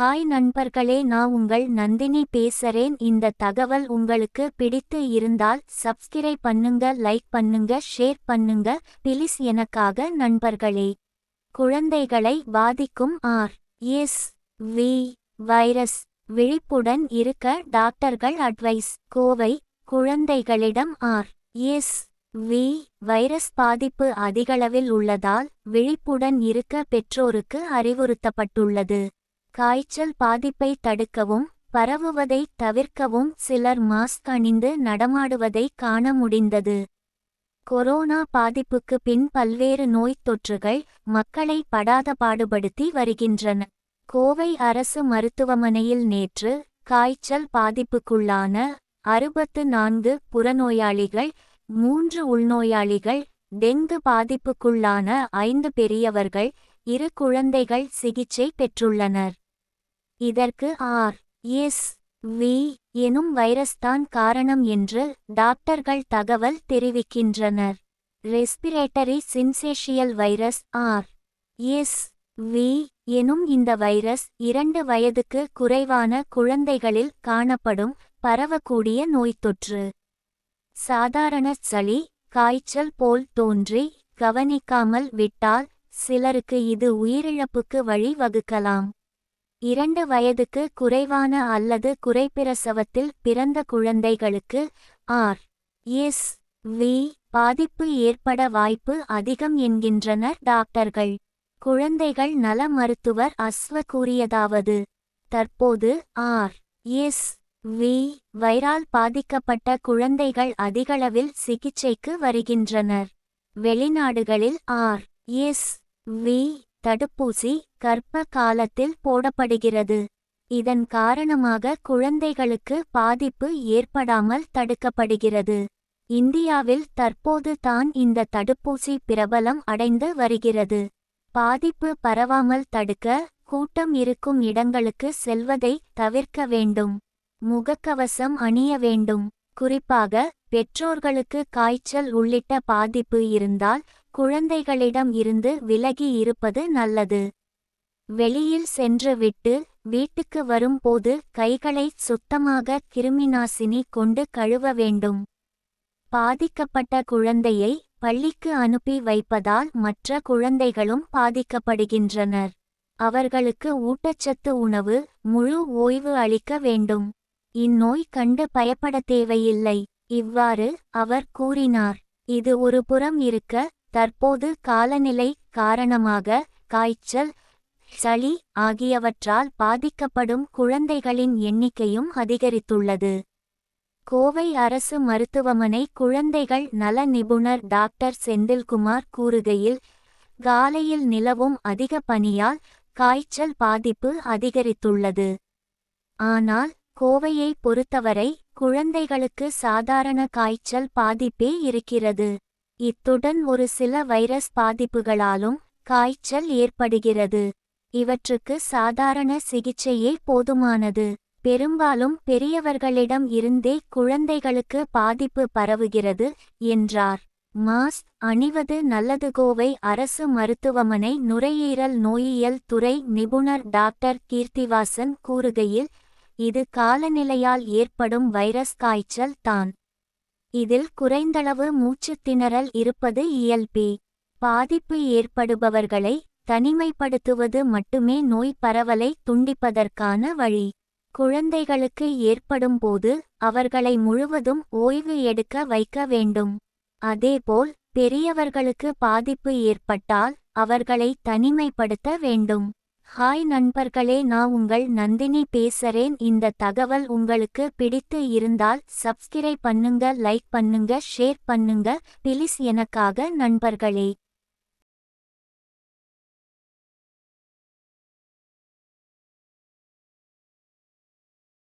Hi நண்பர்களே நான் உங்கள் நந்தினி பேசறேன். இந்த தகவல் உங்களுக்கு பிடித்து இருந்தால் சப்ஸ்கிரைப் பண்ணுங்க லைக் பண்ணுங்க ஷேர் பண்ணுங்க. பிலிஸ் எனக்காக நண்பர்களே குழந்தைகளை பாதிக்கும் ஆர் எஸ் வி வைரஸ் விழிப்புடன் இருக்க டாக்டர்கள் அட்வைஸ் கோவை குழந்தைகளிடம் ஆர் எஸ் வி வைரஸ் பாதிப்பு அதிகளவில் உள்ளதால் விழிப்புடன் இருக்க பெற்றோருக்கு அறிவுறுத்தப்பட்டுள்ளது. காய்ச்சல் பாதிப்பை தடுக்கவும் பரவுவதை தவிர்க்கவும் சிலர் மாஸ்க் அணிந்து நடமாடுவதை காண முடிந்தது. கொரோனா பாதிப்புக்கு பின் பல்வேறு நோய்த் தொற்றுகள் மக்களை படாத பாடுபடுத்தி வருகின்றன. கோவை அரசு மருத்துவமனையில் நேற்று காய்ச்சல் பாதிப்புக்குள்ளான அறுபத்து நான்கு புறநோயாளிகள் மூன்று உள்நோயாளிகள் டெங்கு பாதிப்புக்குள்ளான ஐந்து பெரியவர்கள் இரு குழந்தைகள் சிகிச்சை பெற்றுள்ளனர். இதற்கு ஆர். எஸ். வி. எனும் வைரஸ்தான் காரணம் என்று டாக்டர்கள் தகவல் தெரிவிக்கின்றனர். Respiratory syncytial virus R. S. V. எனும் இந்த வைரஸ் இரண்டு வயதுக்கு குறைவான குழந்தைகளில் காணப்படும் பரவக்கூடிய நோய்த்தொற்று சாதாரண சளி காய்ச்சல் போல் தோன்றி கவனிக்காமல் விட்டால் சிலருக்கு இது உயிரிழப்புக்கு வழி வகுக்கலாம் இரண்டு வயதுக்கு குறைவான அல்லது குறைப்பிரசவத்தில் பிறந்த குழந்தைகளுக்கு ஆர். எஸ். வி. பாதிப்பு ஏற்பட வாய்ப்பு அதிகம் என்கின்றனர் டாக்டர்கள். குழந்தைகள் நல மருத்துவர் அஸ்வ கூறியதாவது. தற்போது ஆர். எஸ். வி. வைரால் பாதிக்கப்பட்ட குழந்தைகள் அதிகளவில் சிகிச்சைக்கு வருகின்றனர். வெளிநாடுகளில் ஆர். எஸ். வி. தடுப்பூசி கர்ப்ப காலத்தில் போடப்படுகிறது. இதன் காரணமாக குழந்தைகளுக்கு பாதிப்பு ஏற்படாமல் தடுக்கப்படுகிறது. இந்தியாவில் தற்போது தான் இந்த தடுப்பூசி பிரபலம் அடைந்து வருகிறது. பாதிப்பு பரவாமல் தடுக்க கூட்டம் இருக்கும் இடங்களுக்கு செல்வதை தவிர்க்க வேண்டும். முகக்கவசம் அணிய வேண்டும். குறிப்பாக பெற்றோர்களுக்கு காய்ச்சல் உள்ளிட்ட பாதிப்பு இருந்தால் குழந்தைகளிடம் இருந்து விலகி இருப்பது நல்லது. வெளியில் சென்று விட்டு வீட்டுக்கு வரும்போது கைகளை சுத்தமாக கிருமிநாசினி கொண்டு கழுவ வேண்டும். பாதிக்கப்பட்ட குழந்தையை பள்ளிக்கு அனுப்பி வைப்பதால் மற்ற குழந்தைகளும் பாதிக்கப்படுகின்றனர். அவர்களுக்கு ஊட்டச்சத்து உணவு முழு ஓய்வு அளிக்க வேண்டும். இந்நோய் கண்டு பயப்பட தேவையில்லை. இவ்வாறு அவர் கூறினார். இது ஒரு புறம் இருக்க தற்போது காலநிலை காரணமாக காய்ச்சல் சளி ஆகியவற்றால் பாதிக்கப்படும் குழந்தைகளின் எண்ணிக்கையும் அதிகரித்துள்ளது. கோவை அரசு மருத்துவமனை குழந்தைகள் நல நிபுணர் டாக்டர் செந்தில்குமார் கூறுகையில் காலையில் நிலவும் அதிக பனியால் காய்ச்சல் பாதிப்பு அதிகரித்துள்ளது. ஆனால் கோவையை பொறுத்தவரை குழந்தைகளுக்கு சாதாரண காய்ச்சல் பாதிப்பே இருக்கிறது. இத்துடன் ஒரு சில வைரஸ் பாதிப்புகளாலும் காய்ச்சல் ஏற்படுகிறது. இவற்றுக்கு சாதாரண சிகிச்சையே போதுமானது. பெரும்பாலும் பெரியவர்களிடம் இருந்தே குழந்தைகளுக்கு பாதிப்பு பரவுகிறது என்றார். மாஸ்க் அணிவது நல்லது கோவை அரசு மருத்துவமனை நுரையீரல் நோயியல் துறை நிபுணர் டாக்டர் கீர்த்திவாசன் கூறுகையில் இது காலநிலையால் ஏற்படும் வைரஸ் காய்ச்சல் தான். இதில் குறைந்தளவு மூச்சுத் திணறல் இருப்பது இயல்பே. பாதிப்பு ஏற்படுபவர்களை தனிமைப்படுத்துவது மட்டுமே நோய் பரவலை துண்டிப்பதற்கான வழி. குழந்தைகளுக்கு ஏற்படும் போது அவர்களை முழுவதும் ஓய்வு எடுக்க வைக்க வேண்டும். அதேபோல் பெரியவர்களுக்கு பாதிப்பு ஏற்பட்டால் அவர்களை தனிமைப்படுத்த வேண்டும். ஹாய் நண்பர்களே நான் உங்கள் நந்தினி பேசுறேன். இந்த தகவல் உங்களுக்கு பிடித்து இருந்தால் சப்ஸ்கிரைப் பண்ணுங்க லைக் பண்ணுங்க ஷேர் பண்ணுங்க. பிலிஸ் எனக்காக நண்பர்களே.